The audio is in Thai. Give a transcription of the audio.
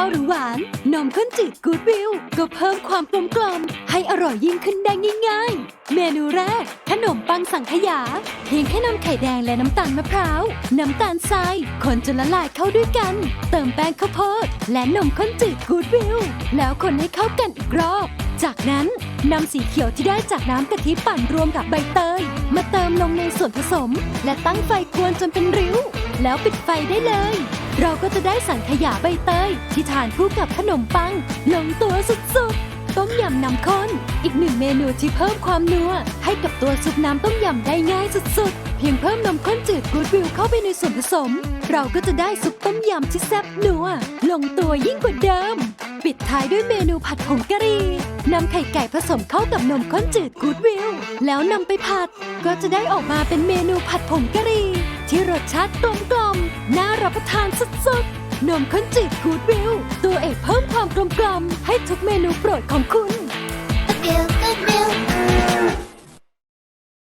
าวหรือหวาน นมข้นจืดกูดวิว ก็เพิ่มความกลมกล่อมให้อร่อยยิ่งขึ้นได้ง่ายๆ เมนูแรก ขนมปังสังขยา เพียงแค่นำไข่แดงและน้ำตาลมะพร้าว น้ำตาลทรายคนจนละลายเข้าด้วยกัน เติมแป้งข้าวโพดและนมข้นจืดกูดวิว แล้วคนให้เข้ากันอีกรอบ จากนั้นนำสีเขียวที่ได้จากน้ำกะทิปั่นรวมกับใบเตย มาเติมลงในส่วนผสม และตั้งไฟกวนจนเป็นริ้ว แล้วปิดไฟได้เลย เราก็จะได้สังขยาใบเตย ที่ทานคู่กับขนมปัง ลงตัวสุดๆ ต้มยำน้ำข้น อีกหนึ่งเมนูที่เพิ่มความนัว ให้กับตัวซุปน้ำต้มยำได้ง่ายสุดๆ เพียงเพิ่มนมข้นจืดกูดวิวเข้าไปในส่วนผสม เราก็จะได้ซุปต้มยำที่แซ่บนัว ลงตัวยิ่งกว่าเดิม ปิดท้ายด้วยเมนูผัดผงกะหรี่นำไข่ไก่ผสมเข้ากับนมข้นจืดกูดวิวแล้วนำไปผัด ก็จะได้ออกมาเป็นเมนูผัดผงกะหรี่ที่ รสชาติกลมกลมน่ารับประทานสุดๆ นมข้นจืดกูดวิว ตัวเอกเพิ่มความกลมกลมให้ทุกเมนูโปรดของคุณ